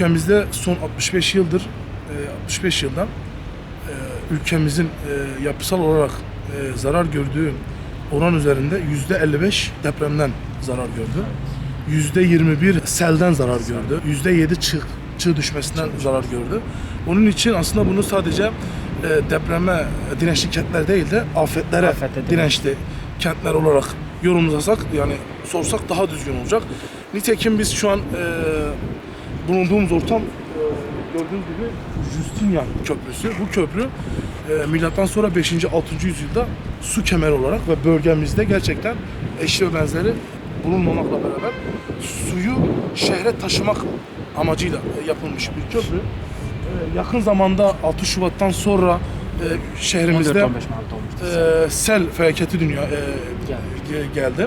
ülkemizde son 65 yıldır, e, 65 yıldan e, ülkemizin e, yapısal olarak e, zarar gördüğü oran üzerinde yüzde 55 depremden zarar gördü. Yüzde 21 selden zarar gördü. Yüzde 7 çığ, çığ düşmesinden zarar gördü. Onun için aslında bunu sadece e, depreme dirençli kentler değil de afetlere Afete dirençli kentler olarak yorumlasak yani sorsak daha düzgün olacak. Nitekim biz şu an e, bulunduğumuz ortam e, gördüğünüz gibi Justinian Köprüsü. Bu köprü e, milattan sonra 5. 6. yüzyılda su kemeri olarak ve bölgemizde gerçekten eşi ve benzeri bulunmamakla beraber suyu şehre taşımak amacıyla e, yapılmış bir köprü. E, yakın zamanda 6 Şubat'tan sonra e, şehrimizde 14-15 Mart olmuştu. e, sel felaketi dünya e, Geldi. ge- geldi.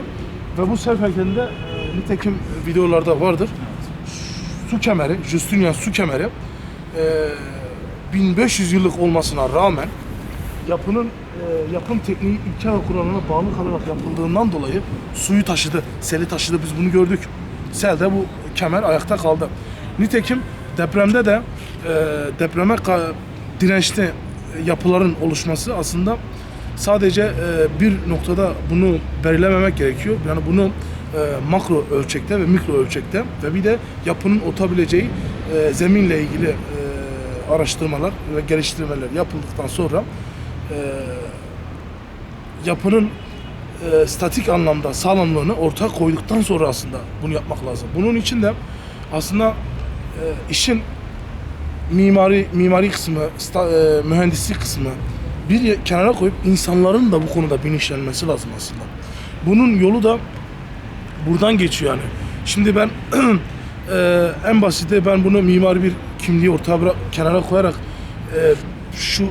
Ve bu sel felaketinde e, nitekim videolarda vardır. Su kemeri, Justinian su kemeri e, 1500 yıllık olmasına rağmen yapının e, yapım tekniği ilke ve kuralına bağlı kalarak yapıldığından dolayı suyu taşıdı, seli taşıdı. Biz bunu gördük. Selde bu kemer ayakta kaldı. Nitekim depremde de e, depreme dirençli yapıların oluşması aslında sadece e, bir noktada bunu belirlememek gerekiyor. Yani bunu e, makro ölçekte ve mikro ölçekte ve bir de yapının otabileceği e, zeminle ilgili e, araştırmalar ve geliştirmeler yapıldıktan sonra e, yapının e, statik anlamda sağlamlığını ortaya koyduktan sonra aslında bunu yapmak lazım. Bunun için de aslında e, işin mimari mimari kısmı, sta- e, mühendislik kısmı bir kenara koyup insanların da bu konuda bilinçlenmesi lazım aslında. Bunun yolu da buradan geçiyor yani. Şimdi ben e, en basiti ben bunu mimari bir kimliği ortaya bırak, kenara koyarak e, şu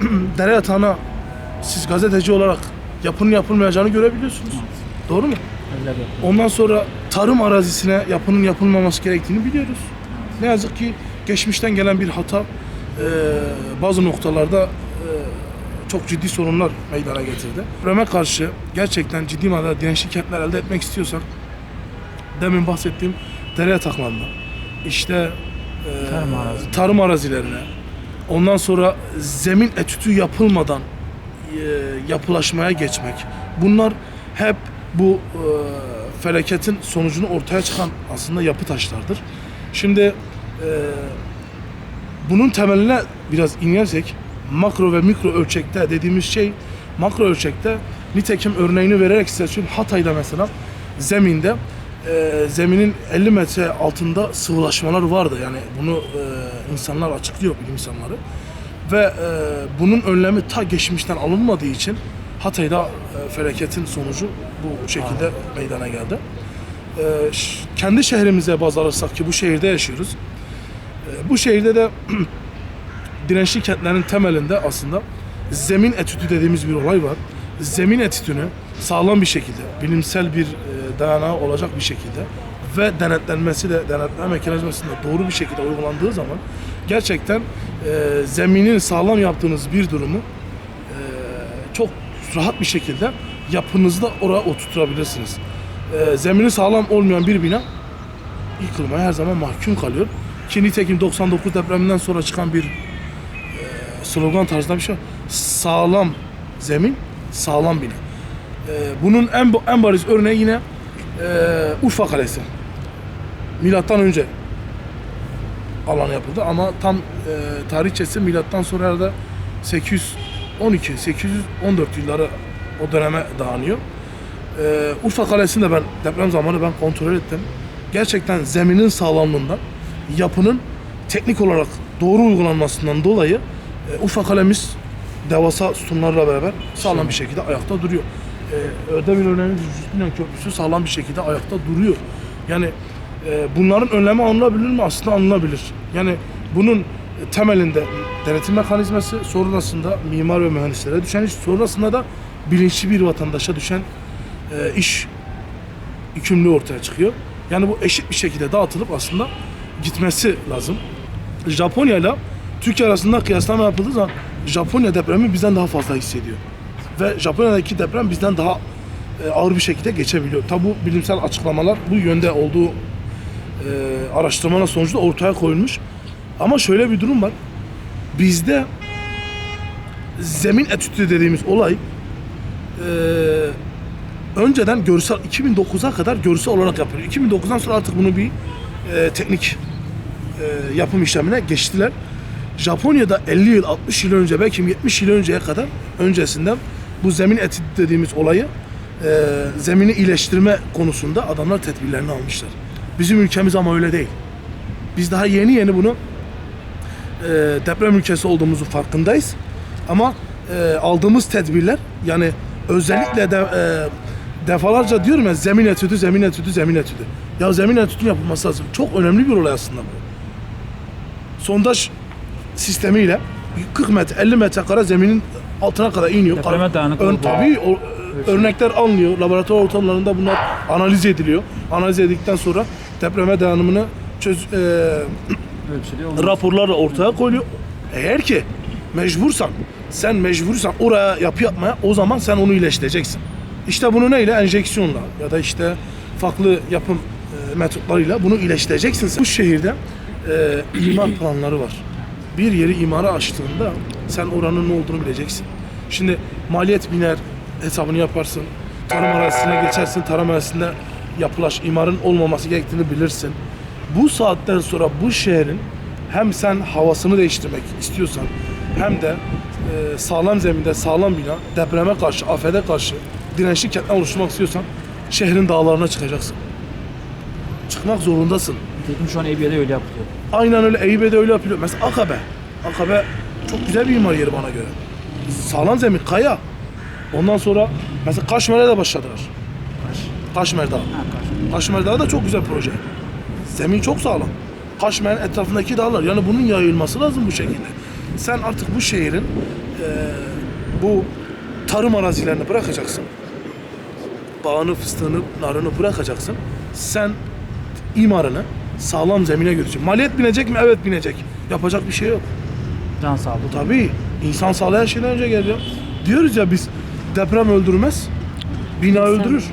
dere yatağına siz gazeteci olarak yapının yapılmayacağını görebiliyorsunuz. Doğru mu? Ondan sonra tarım arazisine yapının yapılmaması gerektiğini biliyoruz. Ne yazık ki geçmişten gelen bir hata e, bazı noktalarda çok ciddi sorunlar meydana getirdi. Depreme karşı gerçekten ciddi manada dirençli kentler elde etmek istiyorsak demin bahsettiğim dere yataklarına, işte e, Tarım arazi. tarım arazilerine, ondan sonra zemin etütü yapılmadan e, yapılaşmaya geçmek. Bunlar hep bu e, felaketin sonucunu ortaya çıkan aslında yapı taşlardır. Şimdi e, bunun temeline biraz inersek makro ve mikro ölçekte dediğimiz şey makro ölçekte nitekim örneğini vererek size söyleyeyim Hatay'da mesela zeminde e, zeminin 50 metre altında sıvılaşmalar vardı. Yani bunu e, insanlar açıklıyor bilim insanları. Ve e, bunun önlemi ta geçmişten alınmadığı için Hatay'da e, felaketin sonucu bu şekilde meydana geldi. E, kendi şehrimize baz alırsak ki bu şehirde yaşıyoruz. E, bu şehirde de dirençli kentlerin temelinde aslında zemin etüdü dediğimiz bir olay var. Zemin etüdünü sağlam bir şekilde, bilimsel bir e, dayanağı olacak bir şekilde ve denetlenmesi de denetleme mekanizmasında doğru bir şekilde uygulandığı zaman gerçekten e, zeminin sağlam yaptığınız bir durumu e, çok rahat bir şekilde yapınızda oraya oturtabilirsiniz. E, zemini sağlam olmayan bir bina yıkılmaya her zaman mahkum kalıyor. Ki nitekim 99 depreminden sonra çıkan bir slogan tarzında bir şey. Sağlam zemin, sağlam bina. E, bunun en en bariz örneği yine e, Urfa Kalesi. Milattan önce alan yapıldı ama tam e, tarihçesi milattan sonra herhalde 812 814 yılları o döneme dayanıyor. E, Urfa Kalesi'nde ben deprem zamanı ben kontrol ettim. Gerçekten zeminin sağlamlığından, yapının teknik olarak doğru uygulanmasından dolayı e, Urfa Kalemiz devasa sütunlarla beraber sağlam bir şekilde ayakta duruyor. E, Ödemin örneğinin Justinian Köprüsü sağlam bir şekilde ayakta duruyor. Yani e, bunların önlemi alınabilir mi? Aslında alınabilir. Yani bunun temelinde denetim mekanizması, sonrasında mimar ve mühendislere düşen iş, sonrasında da bilinçli bir vatandaşa düşen e, iş yükümlülüğü ortaya çıkıyor. Yani bu eşit bir şekilde dağıtılıp aslında gitmesi lazım. Japonya ile Türkiye arasında kıyaslama yapıldığı zaman Japonya depremi bizden daha fazla hissediyor. Ve Japonya'daki deprem bizden daha e, ağır bir şekilde geçebiliyor. Tabi bu bilimsel açıklamalar bu yönde olduğu e, araştırmalar sonucunda ortaya koyulmuş. Ama şöyle bir durum var. Bizde zemin etüdü dediğimiz olay e, önceden görsel 2009'a kadar görsel olarak yapılıyor. 2009'dan sonra artık bunu bir e, teknik e, yapım işlemine geçtiler. Japonya'da 50 yıl, 60 yıl önce belki 70 yıl önceye kadar öncesinden bu zemin etüdü dediğimiz olayı e, zemini iyileştirme konusunda adamlar tedbirlerini almışlar. Bizim ülkemiz ama öyle değil. Biz daha yeni yeni bunu e, deprem ülkesi olduğumuzu farkındayız. Ama e, aldığımız tedbirler yani özellikle de e, defalarca diyorum ya zemin etüdü, zemin etüdü, zemin etüdü. Ya zemin etüdü yapılması lazım. Çok önemli bir olay aslında bu. Sondaj sistemiyle 40 metre, 50 metrekare zeminin altına kadar iniyor. Depreme Kar- dayanıklı Ön, tabii o, örnekler alınıyor. Laboratuvar ortamlarında bunlar analiz ediliyor. Analiz edildikten sonra depreme dayanımını çöz, e, Ölçülüyor. Raporlarla ortaya koyuluyor. Eğer ki mecbursan, sen mecbursan oraya yapı yapmaya o zaman sen onu iyileştireceksin. İşte bunu neyle? Enjeksiyonla ya da işte farklı yapım e, metotlarıyla bunu iyileştireceksin. sen. Bu şehirde e, imar planları var. Bir yeri imara açtığında sen oranın ne olduğunu bileceksin. Şimdi maliyet biner, hesabını yaparsın. Tarım arazisine geçersin, tarım arazisinde yapılaş, imarın olmaması gerektiğini bilirsin. Bu saatten sonra bu şehrin hem sen havasını değiştirmek istiyorsan hem de e, sağlam zeminde sağlam bina, depreme karşı, afete karşı dirençli kentler oluşturmak istiyorsan şehrin dağlarına çıkacaksın. Çıkmak zorundasın. Nitekim şu an Eyüp'de öyle yapılıyor. Aynen öyle Eyüp'e öyle yapıyor. Mesela Akabe. Akabe çok güzel bir imar yeri bana göre. Sağlam zemin, kaya. Ondan sonra mesela Kaşmer'e de başladılar. Kaşmer Dağı. Ha. Kaşmer Dağı da çok güzel proje. Zemin çok sağlam. Kaşmer'in etrafındaki dağlar. Yani bunun yayılması lazım bu şekilde. Sen artık bu şehrin eee, bu tarım arazilerini bırakacaksın. Bağını, fıstığını, narını bırakacaksın. Sen imarını sağlam zemine götüreceksin. Maliyet binecek mi? Evet binecek. Yapacak bir şey yok. Can sağlığı. Tabii insan sağlığı her şeyden önce geliyor. Diyoruz ya biz deprem öldürmez, bina öldürür.